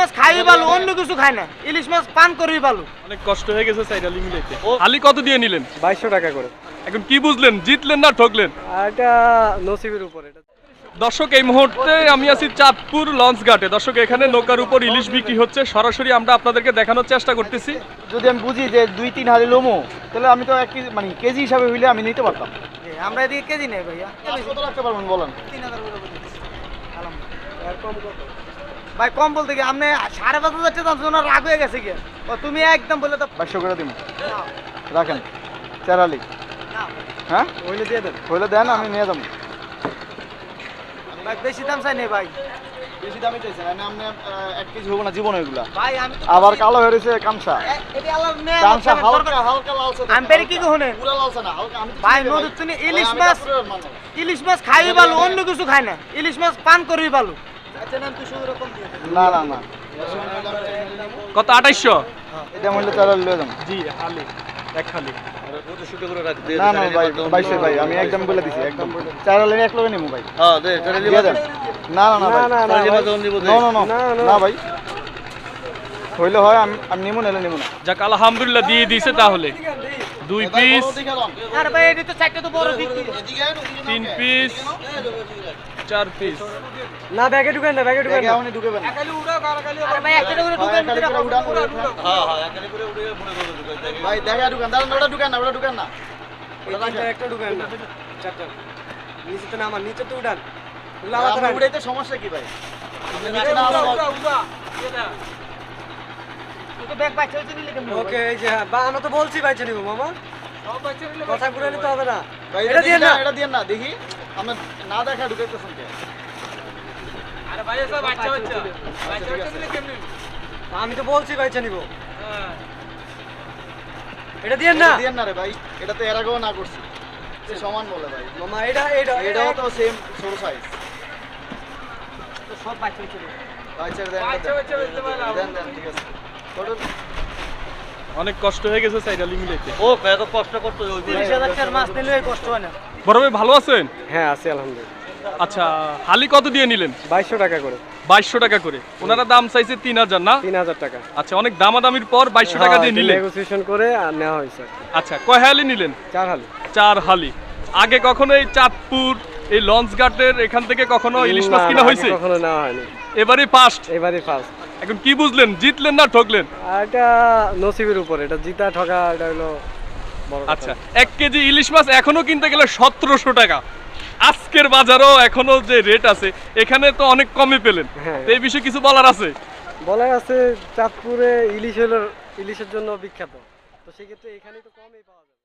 মাছ খাই ভালো অন্য কিছু খায় না ইলিশ মাছ পান করি ভালো অনেক কষ্ট হয়ে গেছে সাইডালি মিলাইতে হালি কত দিয়ে নিলেন? বাইশশো টাকা করে। এখন কি বুঝলেন? জিতলেন না ঠকলেন? এটা নসিবের উপর এটা দর্শক এই মুহূর্তে আমি আছি চাঁদপুর লঞ্চ ঘাটে। দর্শক এখানে নৌকার উপর ইলিশ বিক্রি হচ্ছে। সরাসরি আমরা আপনাদেরকে দেখানোর চেষ্টা করতেছি। যদি আমি বুঝি যে দুই তিন হালি লোমো তাহলে আমি তো এক কেজি মানে কেজি হিসাবে হইলে আমি নিতে পারতাম। আমরা এদিকে কেজি নেই ভাইয়া। কত রাখতে পারবেন বলেন? তিন হাজার ভাই কম বলতে কি আপনি সাড়ে পাঁচ হাজার টাকা শুনে রাগ হয়ে গেছে কি ও তুমি একদম বলে তো বাইশশো করে দিন রাখেন চারালি। হ্যাঁ? ওইলে দিয়ে দেন। হইলে দেন আমি নিয়ে যাব। ভাই বেশি দাম চাই নেই ভাই। বেশি দামি চাইছেন আমি আপনি এক কেজি হব না জীবন এগুলা। ভাই আমি আবার কালো হয়ে রয়েছে কামসা। এ- এটি আল্লাহর নেয়ামত, কামসা হালকা হালকা লালসা আমি পেরে কি কখনো? পুরা লালসা না হালকা আমি ভাই, তুমি ইলিশ মাছ-। ইলিশ মাছ খাই ভালো অন্য কিছু খায় না। ইলিশ মাছ পান করি ভালো। আচ্ছা না। না না। কত আঠাইশশো? এটা মূল্য লয়ে যাব। জি হালি এক হালি। না না ভাই বাইশে ভাই আমি একদম বলে দিছি একদম। এক নিবো ভাই। না না না ভাই। না, না, না, না না না। না, না। না ভাই। হইলে হয় আমি নিমু নিমু না। যাক আলহামদুলিল্লাহ দিয়ে দিয়েছে তাহলে। দুই পিস। আর ভাই এটি তো তো বড় বিক্রি তিন পিস চার পিস। না ব্যাগে ঢুকেন না ব্যাগে ঢুকেন না। আপনি ঢুকেবেন আর ভাই একটা করে ঢুকেন খালি করে উড়ান, উড়ান, উড়ান। ভাই দেখা ঢুকান দাঁড়ান ওটা ঢুকান না ওটা ঢুকান না। একটা ঢুকেন না। চারটা। নিচে তো নামান নিচে তো আমার উড়াইতে সমস্যা কি ভাই? নিচে না আসলে- তুই তো ব্যাগ পাইছে হচ্ছে নিলে কেমন ওকে এই যে হ্যাঁ, বা আমরা তো বলছি বাইচে নিব মামা। কথা ঘুরে নিতে হবে না। এটা দিয়ে না এটা দিয়ে না দেখি। আমরা না দেখা ঢুকাইতেছেন কে আমি তো বলছি বাইচে নিব। এটা দিয়ে না। দিয়ে না রে ভাই এটা তো এর আগেও না করছি। সে সমান বলে ভাই। মামা এটা এটা এটাও তো সেম ছোট সাইজ তো সব পাইছে হচ্ছে ভাই ছেড়ে দেন দেন। দেন দেন ঠিক আছে। অনেক কষ্ট হয়ে গেছে সাইডালি মিলাইতে তিরিশ হাজার টাকার মাছ নিলে কষ্ট হয় না। বড় ভাই ভালো আছেন? হ্যাঁ আছে আলহামদুলিল্লাহ। আচ্ছা হালি কত দিয়ে নিলেন? বাইশশো টাকা করে। বাইশশো টাকা করে। ওনারা দাম চাইছে তিন হাজার না? তিন হাজার টাকা। আচ্ছা অনেক দামাদামির পর বাইশশো টাকা দিয়ে নিলেন। নেগোসিয়েশন করে আর নেওয়া হয়েছে। আচ্ছা কয় হালি নিলেন? চার হালি। চার হালি। আগে কখনো এই চাঁদপুর এই লঞ্চ ঘাটের এখান থেকে কখনো ইলিশ মাছ কিনা না, হয়েছে? কখনো নেওয়া হয়নি। এবারে ফার্স্ট এবারই ফার্স্ট এখন কি বুঝলেন? জিতলেন না ঠকলেন? এটা নসিবের উপর এটা জিতা ঠকা এটা হলো আচ্ছা এক কেজি ইলিশ মাছ এখনও কিনতে গেলে সতেরোশো টাকা। আজকের বাজারও এখনও যে রেট আছে এখানে তো অনেক কমে পেলেন। হ্যাঁ। এই বিষয়ে কিছু বলার আছে? বলা আছে চাঁদপুরে ইলিশ হলো ইলিশের জন্য বিখ্যাত। তো সেক্ষেত্রে এখানে তো কমই পাওয়া যাবে।